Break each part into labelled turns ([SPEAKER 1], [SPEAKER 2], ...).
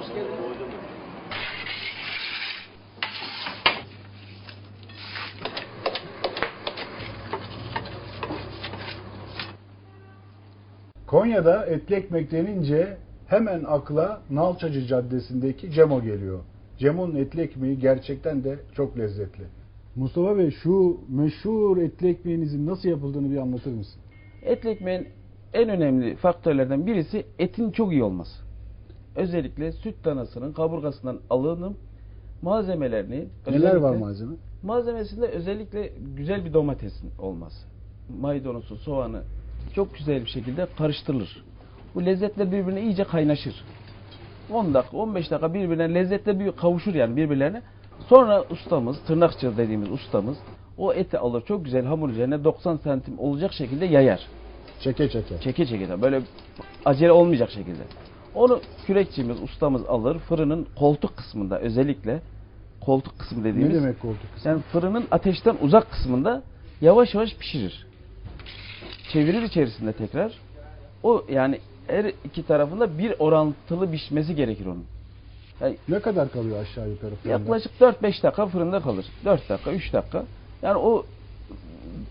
[SPEAKER 1] Hoş geldiniz. Konya'da etli ekmek denince hemen akla Nalçacı Caddesi'ndeki Cemo geliyor. Cemo'nun etli ekmeği gerçekten de çok lezzetli. Mustafa Bey şu meşhur etli ekmeğinizin nasıl yapıldığını bir anlatır mısın?
[SPEAKER 2] Etli ekmeğin en önemli faktörlerden birisi etin çok iyi olması. Özellikle süt danasının kaburgasından alınıp malzemelerini
[SPEAKER 1] Neler var malzeme?
[SPEAKER 2] Malzemesinde özellikle güzel bir domatesin olması. Maydanozu, soğanı çok güzel bir şekilde karıştırılır. Bu lezzetler birbirine iyice kaynaşır. 10 dakika, 15 dakika birbirine lezzetler bir kavuşur yani birbirlerine. Sonra ustamız, tırnakçı dediğimiz ustamız o eti alır çok güzel hamur üzerine 90 santim olacak şekilde yayar.
[SPEAKER 1] Çeke çeke.
[SPEAKER 2] Çeke çeke böyle acele olmayacak şekilde. Onu kürekçimiz, ustamız alır fırının koltuk kısmında özellikle koltuk kısmı
[SPEAKER 1] Ne
[SPEAKER 2] dediğimiz
[SPEAKER 1] demek koltuk kısmı?
[SPEAKER 2] yani fırının ateşten uzak kısmında yavaş yavaş pişirir. Çevirir içerisinde tekrar. O yani her iki tarafında bir orantılı pişmesi gerekir onun. Yani
[SPEAKER 1] Ne kadar kalıyor aşağı yukarı fırında?
[SPEAKER 2] yaklaşık 4-5 dakika fırında kalır. 4 dakika, 3 dakika. Yani o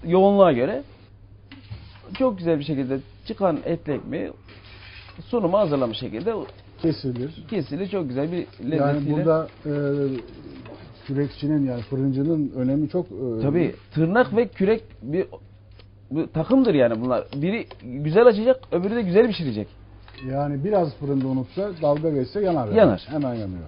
[SPEAKER 2] yoğunluğa göre çok güzel bir şekilde çıkan etli ekmeği sunumu hazırlamış şekilde
[SPEAKER 1] kesilir.
[SPEAKER 2] kesilir. Çok güzel bir lezzetiyle.
[SPEAKER 1] Yani burada e, kürekçinin yani fırıncının önemi çok e,
[SPEAKER 2] Tabii tırnak ve kürek bir, bir takımdır yani bunlar. Biri güzel açacak, öbürü de güzel pişirecek.
[SPEAKER 1] Yani biraz fırında unutsa dalga geçse yanar. yani.
[SPEAKER 2] Yanar.
[SPEAKER 1] Hemen yanıyor.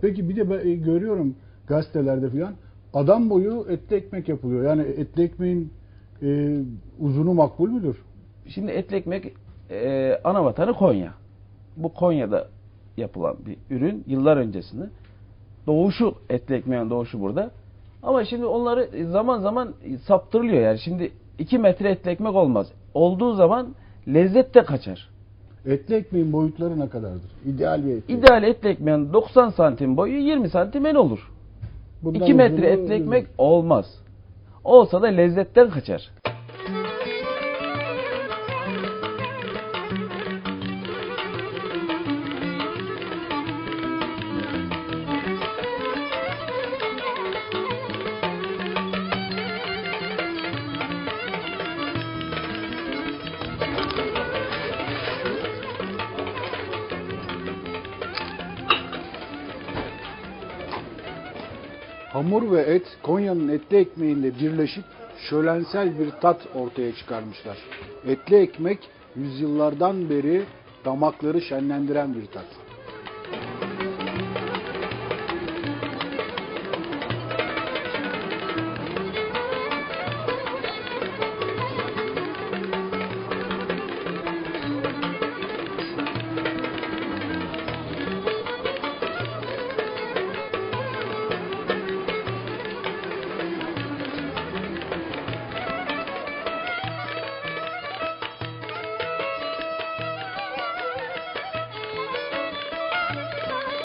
[SPEAKER 1] Peki bir de ben e, görüyorum gazetelerde falan adam boyu etli ekmek yapılıyor. Yani etli ekmeğin e, uzunu makbul müdür?
[SPEAKER 2] Şimdi etli ekmek e, ana vatanı Konya. Bu Konya'da yapılan bir ürün yıllar öncesinde. Doğuşu etli ekmeğin doğuşu burada. Ama şimdi onları zaman zaman saptırılıyor yani. Şimdi 2 metre etli ekmek olmaz. Olduğu zaman lezzet de kaçar.
[SPEAKER 1] Etli ekmeğin boyutları ne kadardır? İdeal bir etli.
[SPEAKER 2] İdeal etli ekmeğin 90 santim boyu 20 santim en olur.
[SPEAKER 1] Bundan
[SPEAKER 2] 2 metre etli ekmek olmaz. Olsa da lezzetten kaçar.
[SPEAKER 1] Hamur ve et Konya'nın etli ekmeğiyle birleşip şölensel bir tat ortaya çıkarmışlar. Etli ekmek yüzyıllardan beri damakları şenlendiren bir tat.